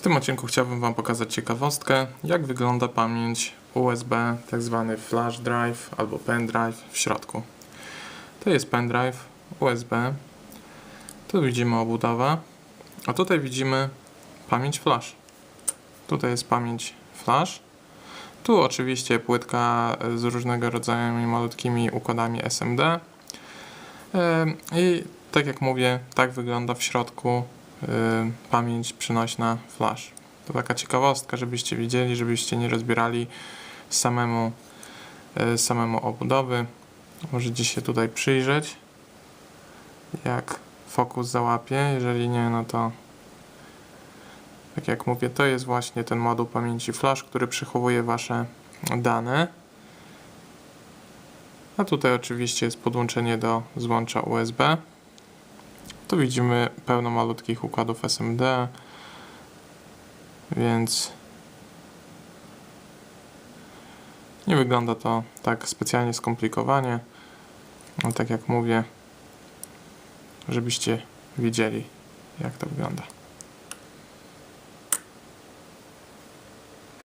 W tym odcinku chciałbym Wam pokazać ciekawostkę, jak wygląda pamięć USB, tak zwany flash drive albo pendrive w środku. To jest pendrive USB. Tu widzimy obudowę, a tutaj widzimy pamięć flash. Tutaj jest pamięć flash. Tu oczywiście płytka z różnego rodzaju malutkimi układami SMD. I tak jak mówię, tak wygląda w środku pamięć przenośna flash. To taka ciekawostka, żebyście widzieli, żebyście nie rozbierali samemu, y, samemu obudowy. Możecie się tutaj przyjrzeć, jak fokus załapie. Jeżeli nie, no to tak jak mówię, to jest właśnie ten moduł pamięci flash, który przechowuje Wasze dane. A tutaj oczywiście jest podłączenie do złącza USB. Tu widzimy pełno malutkich układów SMD, więc nie wygląda to tak specjalnie skomplikowanie. No, tak jak mówię, żebyście wiedzieli, jak to wygląda.